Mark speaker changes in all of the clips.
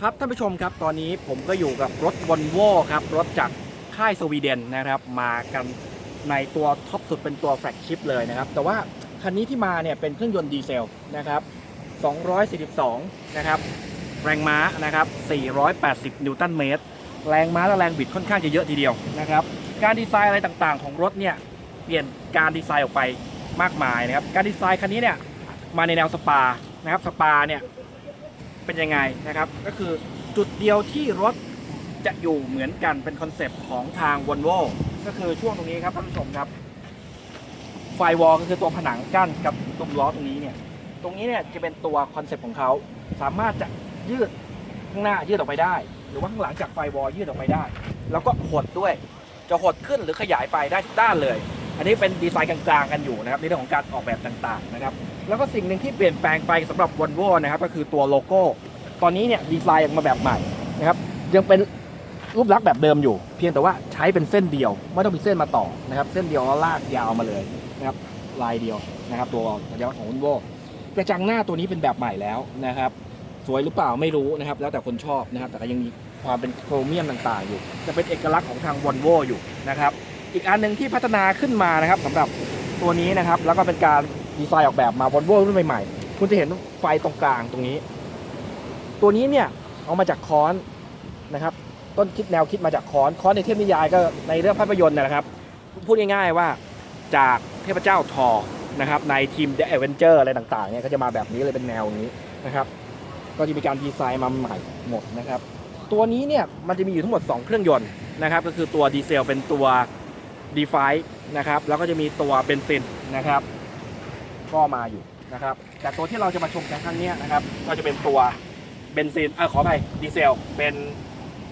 Speaker 1: ครับท่านผู้ชมครับตอนนี้ผมก็อยู่กับรถวอลโวครับรถจากค่ายสวีเดนนะครับมากันในตัวท็อปสุดเป็นตัวแฟลกชิพเลยนะครับ แต่ว่าคันนี้ที่มาเนี่ยเป็นเครื่องยนต์ดีเซลนะครับ242 นะครับ แรงม้านะครับ 480 นิวตันเมตร แรงม้าและแรงบิดค่อนข้างจะเยอะทีเดียวนะครับ การดีไซน์อะไรต่างๆ ของรถเนี่ยเปลี่ยนการดีไซน์ออกไปมากมายนะครับ การดีไซน์คันนี้เนี่ยมาในแนวสปานะครับ สปาเนี่ย เป็นยังไงนะครับ ก็คือจุดเดียวที่รถจะอยู่เหมือนกันเป็นคอนเซปต์ของทาง v o l v o ก็คือช่วงตรงนี้ครับท่านผู้ชมครับ ไฟวอลก็คือตัวผนังกั้นกับตรงล้อตรงนี้เนี่ย ตรงนี้เนี่ยจะเป็นตัวคอนเซปต์ของเขาสามารถจะยืดข้างหน้ายืดออกไปได้ หรือว่าข้างหลังจากไฟวอลยืดออกไปได้ แล้วก็หดด้วยจะหดขึ้นหรือขยายไปได้ทุกด้านเลย อันนี้เป็นดีไซน์กลางๆกันอยู่นะครับในเรื่องของการออกแบบต่างๆนะครับแล้วก็สิ่งหนึ่งที่เปลี่ยนแปลงไปสำหรับ v o l v o นะครับก็คือตัวโลโก้ ตอนนี้เนี่ยดีไซน์ออกมาแบบใหม่นะครับยังเป็นรูปลักษณ์แบบเดิมอยู่ เพียงแต่ว่าใช้เป็นเส้นเดียว ไม่ต้องมีเส้นมาต่อนะครับเส้นเดียวแล้วลากยาวมาเลยนะครับลายเดียวนะครับตัวสัญลักษณ์ของ v o l v o กระจังหน้าตัวนี้เป็นแบบใหม่แล้วนะครับสวยหรือเปล่าไม่รู้นะครับ แล้วแต่คนชอบนะครับแต่ก็ยังมีความเป็นโครเมียมต่างๆอยู่ จะเป็นเอกลักษณ์ของทางวอลโวอยู่นะครับ อีกอันหนึ่งที่พัฒนาขึ้นมานะครับสำหรับตัวนี้นะครับ แล้วก็เป็นการดีไซน์ออกแบบมาวอลโวรุ่นใหม่ๆ คุณจะเห็นไฟตรงกลางตรงนี้ ตัวนี้เนี่ยเอามาจากคอนนะครับ ต้นคิดแนวคิดมาจากคอนคอนในเทพนิยายก็ในเรื่องภาพยนตร์นะนะครับ พูดง่ายๆว่าจากเทพเจ้าทอนะครับในทีม The Avenger อะไรต่างๆเนี่ยก็จะมาแบบนี้เลยเป็นแนวนี้นะครับ ก็จะมีการดีไซน์มาใหม่หมดนะครับ ตัวนี้เนี่ยมันจะมีอยู่ทั้งหมด 2 เครื่องยนต์นะครับ ก็คือตัวดีเซลเป็นตัว d e f i นะครับ แล้วก็จะมีตัวเบนซินนะครับ ก็มาอยู่นะครับ แต่ตัวที่เราจะมาชมกันครั้งนี้นะครับ ก็จะเป็นตัวเบนซินเออขอไปดีเซล เป็น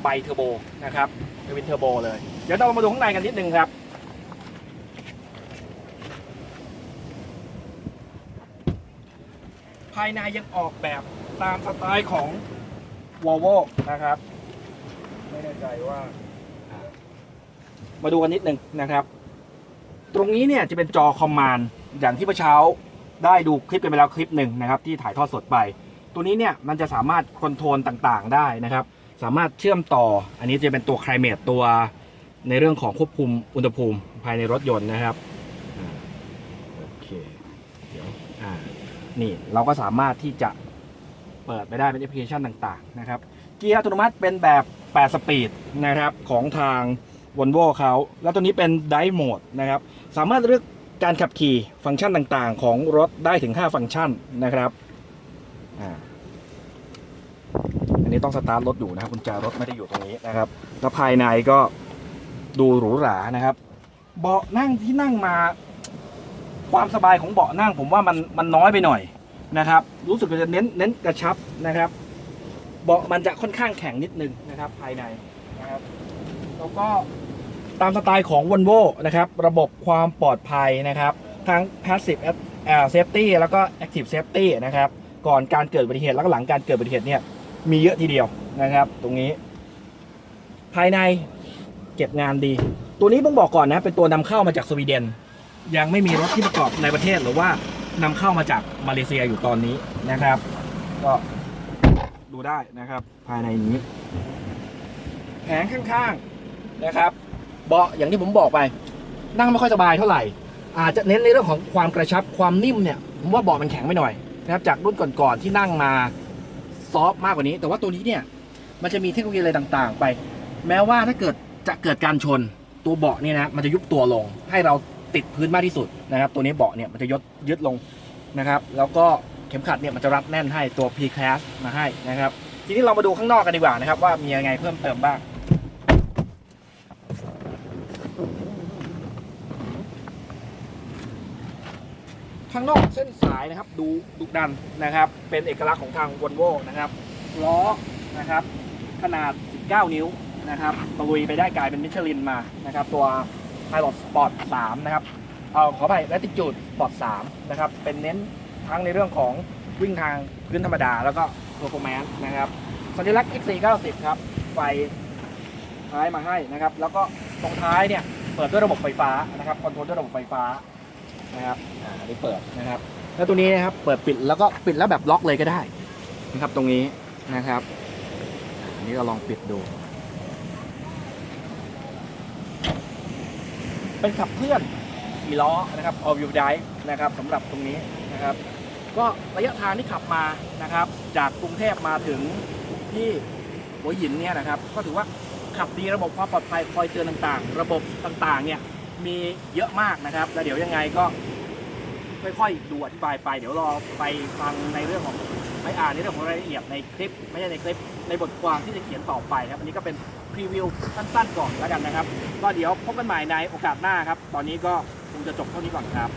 Speaker 1: ไบเทอร์โบนะครับเป็นเทอร์โบเลย เดี๋ยวเรามาดูข้างในกันนิดนึงครับ ภายในยังออกแบบตามสไตล์ของ Volvo นะครับ ไม่แน่ใจว่า มาดูกันนิดนึงนะครับ ตรงนี้เนี่ยจะเป็นจอคอมมานด์อย่างที่เมื่อเช้าได้ดูคลิปกันไปแล้วคลิปหนึ่งนะครับที่ถ่ายทอดสดไป ตัวนี้เนี่ยมันจะสามารถคอนโทรลต่างๆ ได้นะครับ สามารถเชื่อมต่อ อันนี้จะเป็นตัว climate ตัวในเรื่องของควบคุมอุณหภูมิภายในรถยนต์นะครับอโอเคเดี๋ยวอ่านี่เราก็สามารถที่จะเปิดไปได้เป็นแอปพลิเคชันต่างๆนะครับเกียร์อัตโนมัติเป็นแบบ 8 สปีดนะครับของทาง v o l v o เขาแล้วตัวนี้เป็น Drive Mode นะครับ สามารถเลือกการขับขี่ฟังก์ชันต่างๆ ของรถได้ถึง 5 ฟังก์ชันนะครับอันนี้ต้องสตาร์ทรถอยู่นะครับกุญแจรถไม่ได้อยู่ตรงนี้นะครับแล้วภายในก็ดูหรูหรานะครับ เบาะนั่งที่นั่งมา ความสบายของเบาะนั่งผมว่ามันมันน้อยไปหน่อยนะครับ รู้สึกว่าจะเน้นเน้นกระชับนะครับ เบาะมันจะค่อนข้างแข็งนิดนึงนะครับ ภายในนะครับ แล้วก็ตามสไตล์ของ v o l v o นะครับ ระบบความปลอดภัยนะครับ ทั้ง passive safety แล้วก็ active safety นะครับ ก่อนการเกิดอุบัติเหตุแล้วก็หลังการเกิดอุบัติเหตุเนี่ยมีเยอะทีเดียวนะครับ ตรงนี้ ภายในเก็บงานดี ตัวนี้ต้องบอกก่อนนะเป็นตัวนำเข้ามาจากสวีเดน ยังไม่มีรถที่ประกอบในประเทศหรือว่านำเข้ามาจากมาเลเซียอยู่ตอนนี้นะครับ ก็ดูได้นะครับ ภายในนี้ แผงข้างๆ นะครับเบาะอย่างที่ผมบอกไป นั่งไม่ค่อยสบายเท่าไหร่ อาจจะเน้นในเรื่องของความกระชับความนิ่มเนี่ยผมว่าเบาะมันแข็งไปหน่อยนะครับจากรุ่นก่อนๆที่นั่งมาซอฟต์มากกว่านี้ แต่ว่าตัวนี้เนี่ยมันจะมีเทคโนโลยีอะไรต่างๆ ไป แม้ว่าถ้าเกิดจะเกิดการชนตัวเบาะเนี่ยนะมันจะยุบตัวลง ให้เราติดพื้นมากที่สุดนะครับ ตัวนี้เบาะเนี่ยมันจะยดยึดลงนะครับ แล้วก็เข็มขัดเนี่ยมันจะรัดแน่นให้ตัว P class มาให้นะครับ ทีนี้เรามาดูข้างนอกกันดีกว่านะครับว่ามียังไงเพิ่มเติมบ้าง ข้างนอกเส้นสายนะครับดูดุดันนะครับ เป็นเอกลักษณ์ของทางวอลโวนะครับล้อนะครับ ขนาด 19 นิ้วนะครับตะลุยไปได้กลายเป็นมิชลินมานะครับ ตัว Pilot Sport 3 นะครับเอาขอไป Latitude Sport 3 นะครับ เป็นเน้นทั้งในเรื่องของวิ่งทางพื้นธรรมดาแล้วก็ Performance นะครับสัญลักษณ์ X490 ครับ ไฟท้ายมาให้นะครับ แล้วก็ตรงท้ายเนี่ย เปิดด้วยระบบไฟฟ้านะครับคอนโทรลด้วยระบบไฟฟ้า นะครับอ่านนี้เปิดนะครับ แล้วตัวนี้นะครับ เปิดปิดแล้วก็ปิดแล้วแบบล็อกเลยก็ได้นะครับ ตรงนี้นะครับนี่ก็ลองปิดดู เป็นขับเคลื่อนกี่ล้อนะครับ all wheel drive นะครับสำหรับตรงนี้นะครับ ก็ระยะทางที่ขับมานะครับ จากกรุงเทพมาถึงที่หัวหินเนี่ยนะครับ ก็ถือว่าขับดีระบบความปลอดภัยคอยเตือนต่างๆ ระบบต่างๆเนี่ย มีเยอะมากนะครับ แล้วเดี๋ยวยังไงก็ค่อยๆดูอธิบายไปเดี๋ยวรอไปฟังในเรื่องของไปอ่านในเรื่องของรายละเอียดในคลิป ไม่ใช่ในคลิปในบทความที่จะเขียนต่อไปครับ อันนี้ก็เป็นพรีวิวสั้นๆก่อนแล้วกันนะครับ ก็เดี๋ยวพบกันใหม่ในโอกาสหน้าครับ ตอนนี้ก็คงจะจบเท่านี้ก่อนครับ